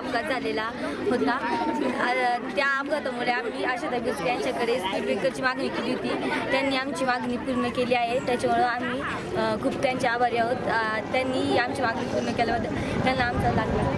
अपघात झालेला होता. त्या अपघातामुळे आम्ही आशाताई बुचके यांच्याकडे स्पीड ब्रेकरची मागणी केली होती. त्यांनी आमची मागणी पूर्ण केली आहे. त्याच्यामुळं आम्ही खूप त्यांचे आभारी आहोत. त्यांनी आमची मागणी पूर्ण केल्याबद्दल त्यांना आमचा आहे.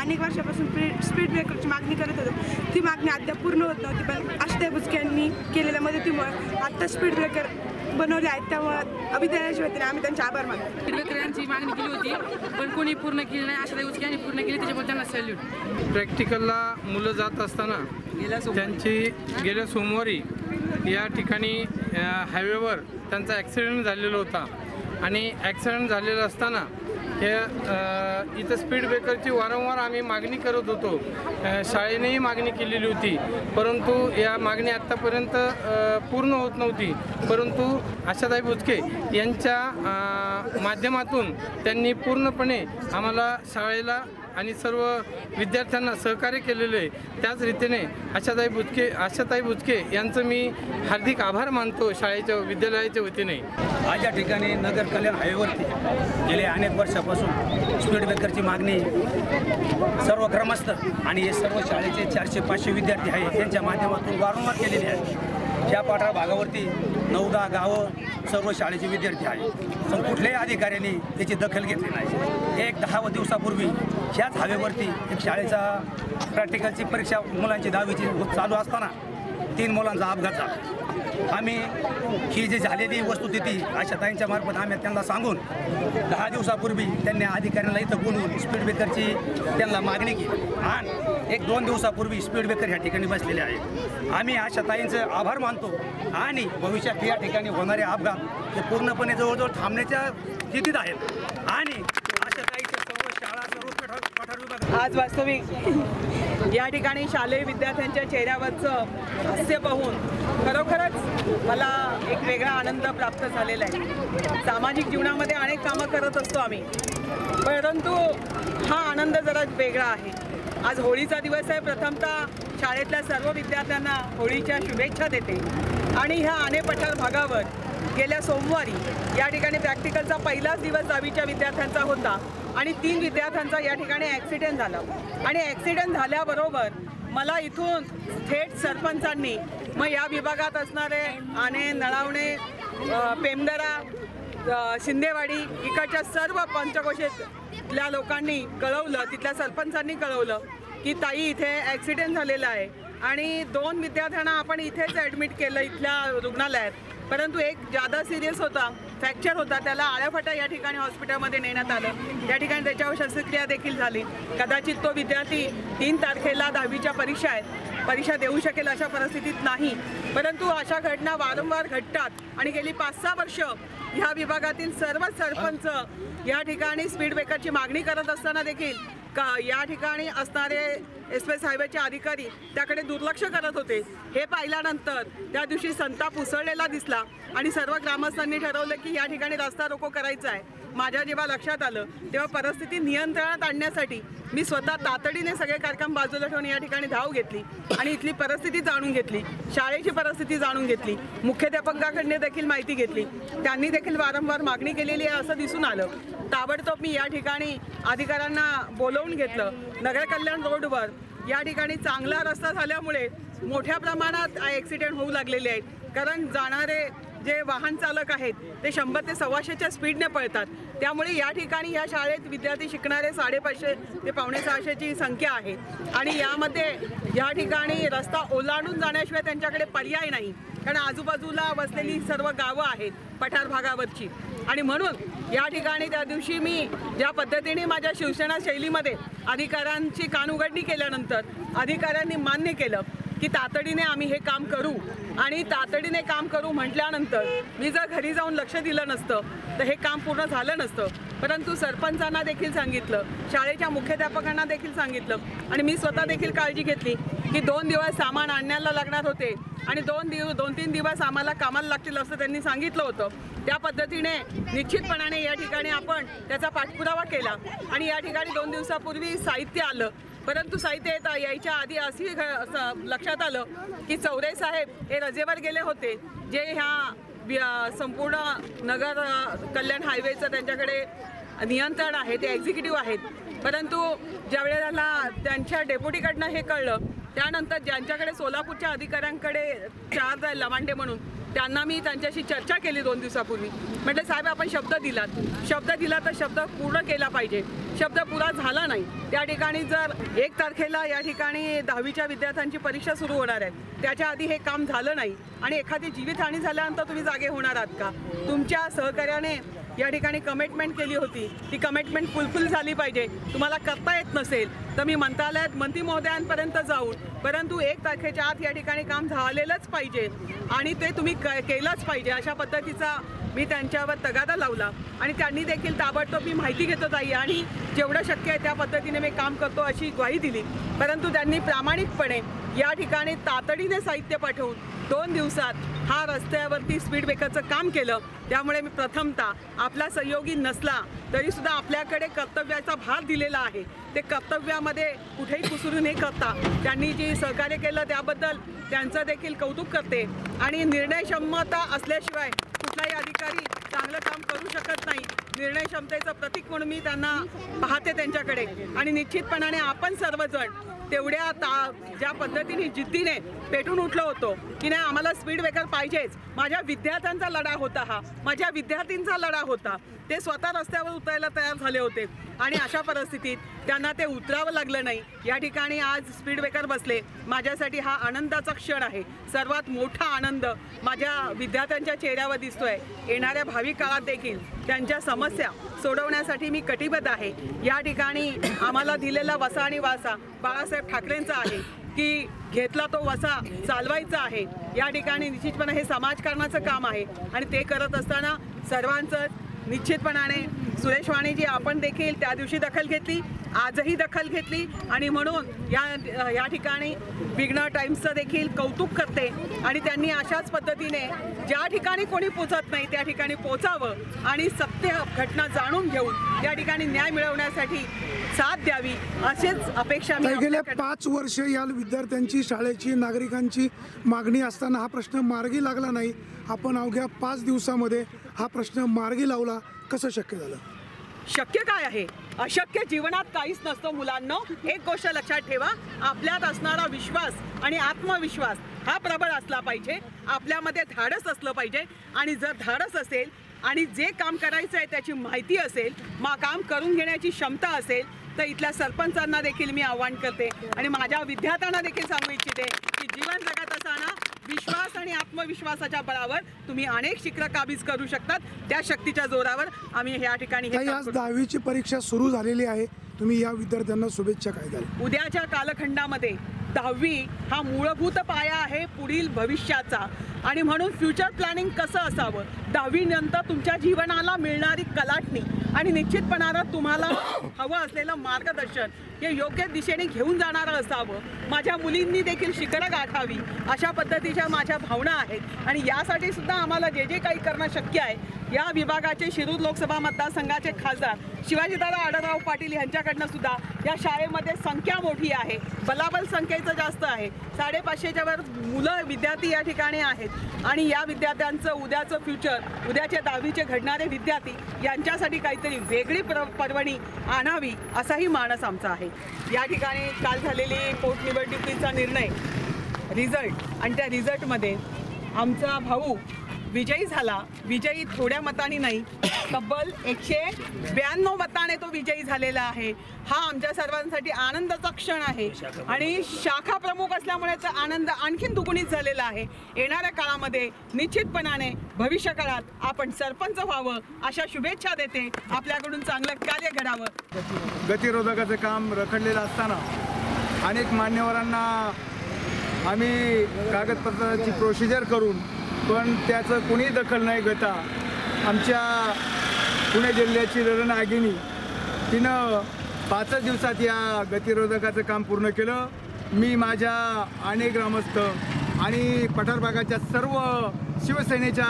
अनेक वर्षापासून स्पीड स्पीड ब्रेकरची मागणी करत होतो. ती मागणी अद्याप पूर्ण होत नव्हती पण आष्टाय बुचके यांनी केलेल्या मदतीमुळे आत्ता स्पीड ब्रेकर बनवले आहेत. त्यामुळे अभिदयाच्या वतीने आम्ही त्यांचे आभार मानतो. आंबेडकर यांची मागणी केली होती पण कोणी पूर्ण केली नाही. आशा उचके यांनी पूर्ण केली त्याच्यामुळे त्यांना सॅल्यूट प्रॅक्टिकलला मुलं जात असताना त्यांची गेल्या सोमवारी या ठिकाणी हायवेवर त्यांचा ॲक्सिडेंट झालेला होता. आणि ॲक्सिडेंट झालेला असताना हे इथं स्पीड ब्रेकरची वारंवार आम्ही मागणी करत होतो. शाळेनेही मागणी केलेली होती. परंतु या मागणी आत्तापर्यंत पूर्ण होत नव्हती. परंतु आशाताई बुचके यांच्या माध्यमातून त्यांनी पूर्णपणे आम्हाला शाळेला आणि सर्व विद्यार्थ्यांना सहकार्य केलेलं आहे. त्याच रीतीने आशाताई बुचके आशाताई बुचके यांचं मी हार्दिक आभार मानतो शाळेच्या विद्यालयाच्या वतीने. आज या ठिकाणी नगर कल्याण हायवेवरती गेले अनेक वर्षापासून स्पीड ब्रेकरची मागणी सर्व ग्रामस्थ आणि हे सर्व शाळेचे चारशे पाचशे विद्यार्थी आहेत त्यांच्या माध्यमातून वारंवार केलेली आहे. या पाठा भागावरती नऊदा गावं सर्व शाळेचे विद्यार्थी आहेत. पण कुठल्याही अधिकाऱ्यांनी त्याची दखल घेतली नाही. एक दहा दिवसापूर्वी ह्याच हवेवरती एक शाळेचा प्रॅक्टिकलची परीक्षा मुलांची दहावीची चालू असताना तीन मुलांचा अपघात झाला. आम्ही ही जी झालेली वस्तुस्थिती अशा ताईंच्या मार्फत आम्ही त्यांना सांगून दहा दिवसापूर्वी त्यांनी अधिकाऱ्यांना इथं बोलून स्पीड ब्रेकरची त्यांना मागणी केली. आणि एक दोन दिवसापूर्वी स्पीड ब्रेकर ह्या ठिकाणी बसलेले आहे. आम्ही अशा ताईंचं आभार मानतो आणि भविष्यात या ठिकाणी होणारे अपघात हे पूर्णपणे जवळजवळ थांबण्याच्या स्थितीत आहेत. आणि अशा ताईच्या सर्व शाळा सर्व पठार विभाग आज वास्तविक या ठिकाणी शालेय विद्यार्थ्यांच्या चेहऱ्यावरचं हास्य पाहून खरोखरच मला एक वेगळा आनंद प्राप्त झालेला आहे. सामाजिक जीवनामध्ये अनेक कामं करत असतो आम्ही परंतु हा आनंद जरा वेगळा आहे. आज होळीचा दिवस आहे. प्रथमतः शाळेतल्या सर्व विद्यार्थ्यांना होळीच्या शुभेच्छा देते. आणि ह्या आणे पठार भागावर गेल्या सोमवारी या ठिकाणी प्रॅक्टिकलचा पहिलाच दिवस दहावीच्या विद्यार्थ्यांचा होता. आणि तीन विद्यार्थ्यांचा या ठिकाणी ॲक्सिडेंट झाला. आणि ॲक्सिडेंट झाल्याबरोबर मला इथून थेट सरपंचांनी मग या विभागात असणारे आणे नळावणे पेमदरा शिंदेवाडी इकडच्या सर्व पंचकोशेतल्या लोकांनी कळवलं तिथल्या सरपंचांनी कळवलं. की ताई इथे ॲक्सिडेंट झालेला आहे. आणि दोन विद्यार्थ्यांना आपण इथेच ॲडमिट केलं इथल्या रुग्णालयात. परंतु एक जादा सिरियस होता फ्रॅक्चर होता त्याला आळ्याफाटा या ठिकाणी हॉस्पिटलमध्ये नेण्यात आलं. या ठिकाणी त्याच्यावर शस्त्रक्रिया देखील झाली. कदाचित तो विद्यार्थी तीन तारखेला दहावीच्या परीक्षा आहेत परीक्षा देऊ शकेल अशा परिस्थितीत नाही. परंतु अशा घटना वारंवार घडतात. आणि गेली पाच सहा वर्ष ह्या विभागातील सर्व सरपंच या ठिकाणी स्पीड ब्रेकरची मागणी करत असताना देखील का या ठिकाणी असणारे एक्सप्रेस हायवेचे अधिकारी त्याकडे दुर्लक्ष करत होते. हे पाहिल्यानंतर त्या दिवशी संताप उसळलेला दिसला आणि सर्व ग्रामस्थांनी ठरवलं की या ठिकाणी रस्ता रोको करायचा आहे. माझ्या जेव्हा लक्षात आलं तेव्हा परिस्थिती नियंत्रणात आणण्यासाठी मी स्वतः तातडीने सगळे कार्यक्रम बाजूला ठेवून या ठिकाणी धाव घेतली आणि इथली परिस्थिती जाणून घेतली शाळेची परिस्थिती जाणून घेतली मुख्याध्यापकाकडने देखील माहिती घेतली. त्यांनी देखील वारंवार मागणी केलेली आहे असं दिसून आलं. ताबडतोब मी या ठिकाणी अधिकाऱ्यांना बोलवून घेतलं. नगर कल्याण रोडवर या ठिकाणी चांगला रस्ता झाल्यामुळे मोठ्या प्रमाणात ॲक्सिडेंट होऊ लागलेले आहेत. कारण जाणारे जे वाहन चालक आहेत ते शंभर ते सव्वाशेच्या स्पीडने पळतात. त्यामुळे या ठिकाणी या शाळेत विद्यार्थी शिकणारे साडेपाचशे ते पावणे सहाशेची संख्या आहे. आणि यामध्ये या ठिकाणी रस्ता ओलांडून जाण्याशिवाय त्यांच्याकडे पर्याय नाही. कारण आजूबाजूला वसलेली सर्व गावं आहेत पठार भागावरची. आणि म्हणून या ठिकाणी त्या दिवशी मी ज्या पद्धतीने माझ्या शिवसेना शैलीमध्ये अधिकाऱ्यांची कानउघडणी केल्यानंतर अधिकाऱ्यांनी मान्य केलं. की तातडीने आम्ही हे काम करू. आणि तातडीने काम करू म्हटल्यानंतर मी जर घरी जाऊन लक्ष दिलं नसतं तर हे काम पूर्ण झालं नसतं. परंतु सरपंचांना देखील सांगितलं शाळेच्या मुख्याध्यापकांना देखील सांगितलं आणि मी स्वतः देखील काळजी घेतली की दोन दिवस सामान आणण्याला लागणार होते आणि दोन दिव दोन तीन दिवस आम्हाला कामाला लागतील असं त्यांनी सांगितलं होतं. त्या पद्धतीने निश्चितपणाने या ठिकाणी आपण त्याचा पाठपुरावा केला आणि या ठिकाणी दोन दिवसापूर्वी साहित्य आलं. परंतु साहित्य येता यायच्या आधी अशी घ- असं लक्षात आलं की चौरे साहेब हे रजेवर गेले होते. जे ह्या संपूर्ण नगर कल्याण हायवेचं त्यांच्याकडे नियंत्रण आहे ते एक्झिक्युटिव्ह आहेत. परंतु ज्या वेळेला त्यांच्या डेप्युटीकडनं हे कळलं त्यानंतर ज्यांच्याकडे सोलापूरच्या अधिकाऱ्यांकडे चार्ज आहे लवांडे म्हणून त्यांना मी त्यांच्याशी चर्चा केली दोन दिवसापूर्वी. म्हटलं साहेब आपण शब्द दिलात. शब्द दिला तर शब्द पूर्ण केला पाहिजे. शब्द पुरा झाला नाही. त्या ठिकाणी जर एक तारखेला या ठिकाणी दहावीच्या विद्यार्थ्यांची परीक्षा सुरू होणार आहे. त्याच्या आधी हे काम झालं नाही आणि एखादी जीवितहानी झाल्यानंतर तुम्ही जागे होणार आहात का? तुमच्या सहकार्याने या ठिकाणी कमिटमेंट केली होती. ती कमिटमेंट फुलफिल झाली पाहिजे. तुम्हाला करता येत नसेल तर मी मंत्रालयात मंत्री महोदयांपर्यंत जाऊन परंतु एक तारखेच्या आत या ठिकाणी काम झालेलंच पाहिजे आणि ते तुम्ही क- केलंच पाहिजे. अशा पद्धतीचा मी त्यांच्यावर तगादा लावला आणि त्यांनी देखील ताबडतोब मी माहिती घेतो ताई आणि जेवढं शक्य आहे त्या पद्धतीने मी काम करतो अशी ग्वाही दिली. परंतु त्यांनी प्रामाणिकपणे या ठिकाणी तातडीने साहित्य पाठवून दोन दिवसात हा रस्त्यावरती स्पीड ब्रेकरचं काम केलं. त्यामुळे मी प्रथमतः आपला सहयोगी नसला तरीसुद्धा आपल्याकडे कर्तव्याचा भार दिलेला आहे. ते कर्तव्यामध्ये कुठेही कुसरू न करता. त्यांनी जे सहकार्य केलं त्याबद्दल त्यांचं देखील कौतुक करते. आणि निर्णयक्षमता असल्याशिवाय कुठलाही अधिकारी चांगलं काम करू शकत नाही. निर्णय क्षमतेचं प्रतीक म्हणून मी त्यांना पाहते त्यांच्याकडे. आणि निश्चितपणाने आपण सर्वजण तेवढ्या ता ज्या पद्धतीने जिद्दीने पेटून उठलो होतो की नाही आम्हाला स्पीड ब्रेकर पाहिजेच. माझ्या विद्यार्थ्यांचा लढा होता हा. माझ्या विद्यार्थींचा लढा होता. ते स्वतः रस्त्यावर उतरायला तयार झाले होते. आणि अशा परिस्थितीत त्यांना ते उतरावं लागलं नाही. या ठिकाणी आज स्पीड ब्रेकर बसले. माझ्यासाठी हा आनंदाचा क्षण आहे. सर्वात मोठा आनंद माझ्या विद्यार्थ्यांच्या चेहऱ्यावर दिसतोय. येणाऱ्या भावी काळात देखील त्यांच्या समस्या सोडवण्यासाठी मी कटिबद्ध आहे. या ठिकाणी आम्हाला दिलेला वसा आणि वासा बाळासाहेब ठाकरेंचा आहे की घेतला तो वसा चालवायचा आहे. या ठिकाणी निश्चितपणे हे समाजकारणाचं काम आहे आणि ते करत असताना सर्वांचं निश्चितपणाने सुरेश वाणीजी आपण देखील त्या दिवशी दखल घेतली आजही दखल घेतली आणि म्हणून या या ठिकाणी विघ्न टाइम्सचं देखील कौतुक करते आणि त्यांनी अशाच पद्धतीने ज्या ठिकाणी कोणी पोचत नाही त्या ठिकाणी पोचावं आणि सत्य घटना जाणून घेऊन त्या ठिकाणी न्याय मिळवण्यासाठी साथ द्यावी अशीच अपेक्षा गेल्या पाच वर्ष या विद्यार्थ्यांची शाळेची नागरिकांची मागणी असताना हा प्रश्न मार्गी लागला नाही. आपण अवघ्या पाच दिवसामध्ये हा प्रश्न मार्गी लावला. कसं शक्य झालं? शक्य काय आहे? अशक्य जीवनात काहीच नसतं मुलांना. एक गोष्ट लक्षात ठेवा. आपल्यात असणारा विश्वास आणि आत्मविश्वास हा प्रबळ असला पाहिजे. आपल्यामध्ये धाडस असलं पाहिजे. आणि जर धाडस असेल आणि जे काम करायचं आहे त्याची माहिती असेल मा काम करून घेण्याची क्षमता असेल तर इथल्या सरपंचांना देखील मी आव्हान करते आणि माझ्या विद्यार्थ्यांना देखील सांगू इच्छिते की जीवन जगत असताना विश्वास आणि आत्मविश्वासाच्या बळावर तुम्ही अनेक शिखरं काबीज करू शकतात त्या शक्तीच्या जोरावर आम्ही या ठिकाणी हे आज. दहावीची परीक्षा सुरू झालेली आहे. तुम्ही या विद्यार्थ्यांना शुभेच्छा काय द्याल? उद्याच्या कालखंडामध्ये दहावी हा मूलभूत पाया आहे पुढील भविष्याचा. आणि म्हणून फ्युचर प्लॅनिंग कसं असावं? दहावीनंतर तुमच्या जीवनाला मिळणारी कलाटणी आणि निश्चितपणानं तुम्हाला हवं असलेलं मार्गदर्शन हे योग्य दिशेने घेऊन जाणारं असावं. माझ्या मुलींनी देखील शिखरं गाठावी अशा पद्धतीच्या माझ्या भावना आहेत. आणि यासाठी सुद्धा आम्हाला जे जे काही करणं शक्य आहे या विभागाचे शिरूर लोकसभा मतदारसंघाचे खासदार शिवाजीदादा आढळराव पाटील यांच्याकडनं सुद्धा या शाळेमध्ये संख्या मोठी आहे. बलाबल संख्येचं जास्त आहे. साडेपाचशेच्या वर मुलं विद्यार्थी या ठिकाणी आहेत. आणि या विद्यार्थ्यांचं उद्याचं फ्युचर उद्याच्या दहावीचे घडणारे विद्यार्थी यांच्यासाठी काहीतरी वेगळी प्र पर्वणी आणावी असाही मानस आमचा आहे. या ठिकाणी काल झालेली पोटनिवडणुकीचा निर्णय रिझल्ट आणि त्या रिझल्टमध्ये आमचा भाऊ विजयी झाला. विजयी थोड्या मताने नाही तब्बल एकशे ब्याण्णव मताने तो विजयी झालेला आहे. हा आमच्या सर्वांसाठी आनंदाचा क्षण आहे. आणि शाखा प्रमुख असल्यामुळे तर आनंद आणखीन दुगुणीत झालेला आहे. येणाऱ्या काळामध्ये निश्चितपणाने भविष्य काळात आपण सरपंच व्हावं अशा शुभेच्छा देते. आपल्याकडून चांगलं कार्य घडावं. गतिरोधकाचं काम रखडलेलं असताना अनेक मान्यवरांना आम्ही कागदपत्राची प्रोसिजर करून पण त्याचं कुणी दखल नाही घेता. आमच्या पुणे जिल्ह्याची रणनागिनी तिनं पाचच दिवसात या गतिरोधकाचं काम पूर्ण केलं. मी माझ्या अनेक ग्रामस्थ आणि पठार भागाच्या सर्व शिवसेनेच्या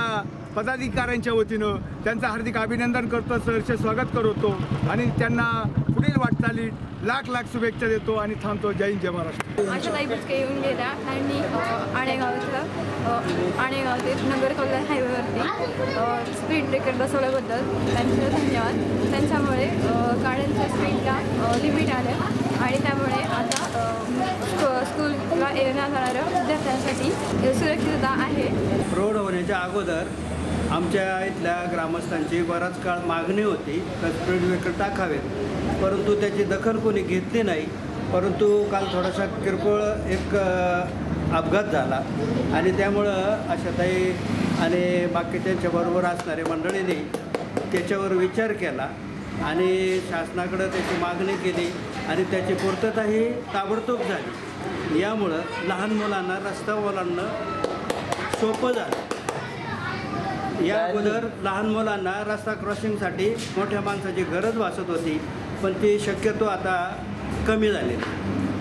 पदाधिकाऱ्यांच्या वतीनं त्यांचं हार्दिक अभिनंदन करतो सहर्ष स्वागत करतो आणि त्यांना पुढील वाटचाली लाख लाख शुभेच्छा देतो आणि थांबतो. जय हिंद जय महाराष्ट्र. आशाताई बुचके येऊन गेल्या आणि अ, आळेगाव इथलं आणि अ, ते नगर कल्याण हायवेवरती स्पीड ब्रेकर बसवल्याबद्दल त्यांचे धन्यवाद. त्यांच्यामुळे गाड्यांच्या स्पीडला लिमिट आलं आणि त्यामुळे आता स्कूलला येण्या जाणाऱ्या विद्यार्थ्यांसाठी सुरक्षितता आहे. रोड होण्याच्या अगोदर आमच्या इथल्या ग्रामस्थांची बराच काळ मागणी होती तर स्पीड ब्रेकर टाकावेत. परंतु त्याची दखल कोणी घेतली नाही. परंतु काल थोडासा किरकोळ एक अपघात झाला. आणि त्यामुळं आशाताई आणि बाकी त्यांच्याबरोबर असणाऱ्या मंडळींनी त्याच्यावर विचार केला आणि शासनाकडं त्याची मागणी केली आणि त्याची पूर्तताही ताबडतोब झाली. यामुळं लहान मुलांना रस्ता ओलांडणं सोपं झालं. या अगोदर लहान मुलांना रस्ता क्रॉसिंगसाठी मोठ्या माणसाची गरज भासत होती पण ती शक्यतो आता कमी झाली.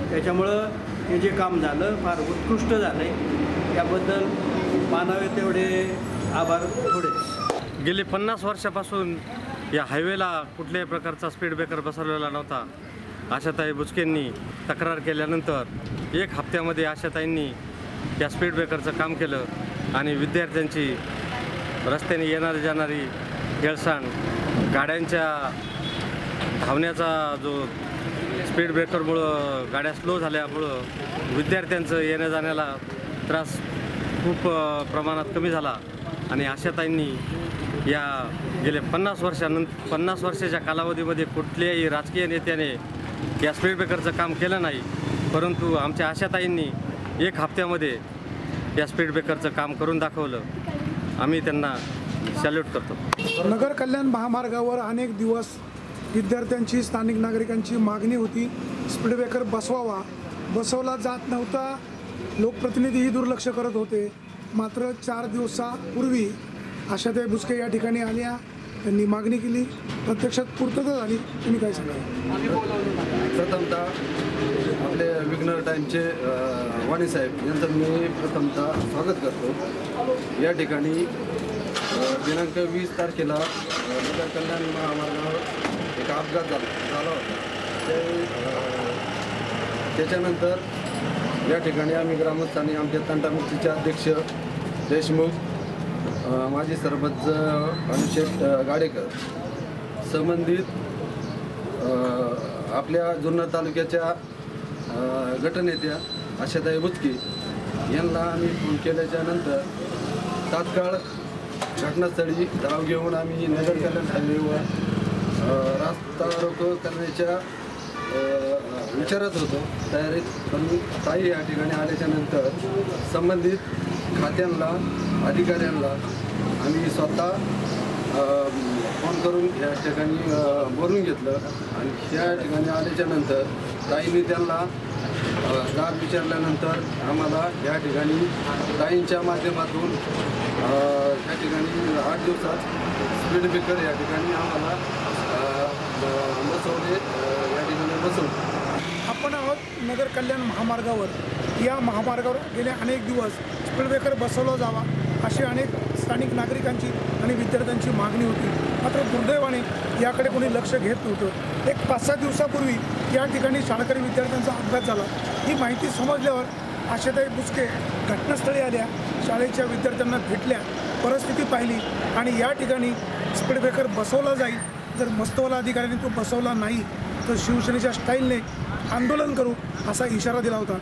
त्याच्यामुळं हे जे काम झालं फार उत्कृष्ट झालं आहे त्याबद्दल मानावे तेवढे आभार थोडेच. गेले पन्नास वर्षापासून या हायवेला कुठल्याही प्रकारचा स्पीड ब्रेकर बसवलेला नव्हता. आशाताई बुचकेंनी तक्रार केल्यानंतर एक हप्त्यामध्ये आशाताईंनी या स्पीड ब्रेकरचं काम केलं आणि विद्यार्थ्यांची रस्त्याने येणारी जाणारी हेळसांड गाड्यांच्या धावण्याचा जो स्पीड ब्रेकरमुळं गाड्या स्लो झाल्यामुळं विद्यार्थ्यांचं येण्या जाण्याला त्रास खूप प्रमाणात कमी झाला. आणि आशाताईंनी या गेले पन्नास वर्षानंतर पन्नास वर्षाच्या कालावधीमध्ये कुठल्याही राजकीय नेत्याने या स्पीड ब्रेकरचं काम केलं नाही. परंतु आमच्या आशाताईंनी एक हप्त्यामध्ये या स्पीड ब्रेकरचं काम करून दाखवलं. आम्ही त्यांना सॅल्यूट करतो. नगर कल्याण महामार्गावर अनेक दिवस विद्यार्थ्यांची स्थानिक नागरिकांची मागणी होती. स्पीड ब्रेकर बसवावा. बसवला जात नव्हता. लोकप्रतिनिधीही दुर्लक्ष करत होते. मात्र चार दिवसापूर्वी आशाताई बुचके या ठिकाणी आल्या. त्यांनी मागणी केली. प्रत्यक्षात पूर्तता झाली. तुम्ही काय सांगाल? प्रथमतः आपले विघ्नर टाईमचे वाणीसाहेब वाणी साहेब यांचं मी प्रथमतः स्वागत करतो. या ठिकाणी दिनांक वीस तारखेला नगर कल्याण महामार्गावर एक अपघात झाला झाला होता. ते त्याच्यानंतर या ठिकाणी आम्ही ग्रामस्थांनी आमच्या तंटामुक्तीचे अध्यक्ष देशमुख माजी सरपंच अभिषेक गाडेकर संबंधित आपल्या जुन्नर तालुक्याच्या गटनेत्या आशाताई बुचके यांना आम्ही फोन केल्याच्यानंतर तात्काळ घटनास्थळी धाव घेऊन आम्ही नगर कल्याण हायवेवर व रास्ता रोको करण्याच्या विचारत होतो. तयारीत पण ताई या ठिकाणी आल्याच्यानंतर संबंधित खात्यांना अधिकाऱ्यांना आम्ही स्वतः फोन करून या ठिकाणी बोलून घेतलं. आणि या ठिकाणी आल्याच्यानंतर ताईने त्यांना अ, विचारल्यानंतर आम्हाला या ठिकाणी ताईंच्या माध्यमातून या ठिकाणी आठ दिवसात स्पीड ब्रेकर या ठिकाणी आम्हाला बसवले या ठिकाणी बसवले. आपण आहोत नगर कल्याण महामार्गावर. या महामार्गावर गेले अनेक दिवस स्पीड ब्रेकर बसवला जावा अशी अनेक स्थानिक नागरिकांची आणि विद्यार्थ्यांची मागणी होती. मात्र दुर्दैवाने याकडे कोणी लक्ष घेत नव्हतं. एक पाच सहा दिवसापूर्वी या ठिकाणी शाळकरी विद्यार्थ्यांचा अपघात झाला. ही माहिती समजल्यावर आशाताई बुचके घटनास्थळी आल्या शाळेच्या विद्यार्थ्यांना भेटल्या परिस्थिती पाहिली आणि या ठिकाणी स्पीड ब्रेकर बसवला जाईल. जर मस्तवाला अधिकाऱ्यांनी तो बसवला नाही तर शिवसेनेच्या स्टाईलने आंदोलन करू असा इशारा दिला होता.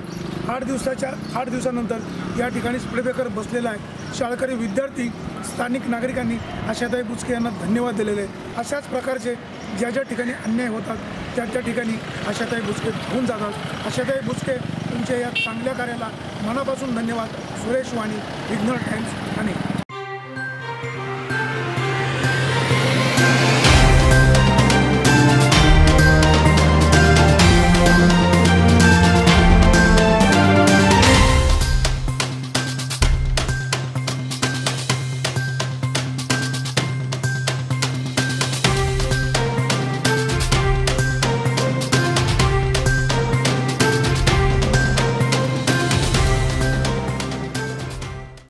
आठ दिवसाच्या आठ दिवसानंतर या ठिकाणी स्पीड ब्रेकर बसलेला आहे. शाळकरी विद्यार्थी स्थानिक नागरिकांनी आशाताई बुचके यांना धन्यवाद दिलेले आहे. अशाच प्रकारचे ज्या ज्या ठिकाणी अन्याय होतात त्या त्या ठिकाणी आशाताई बुचके होऊन जातात. आशाताई बुचके तुमच्या या चांगल्या कार्याला मनापासून धन्यवाद. सुरेश वाणी विघ्नर टाइम्स आणि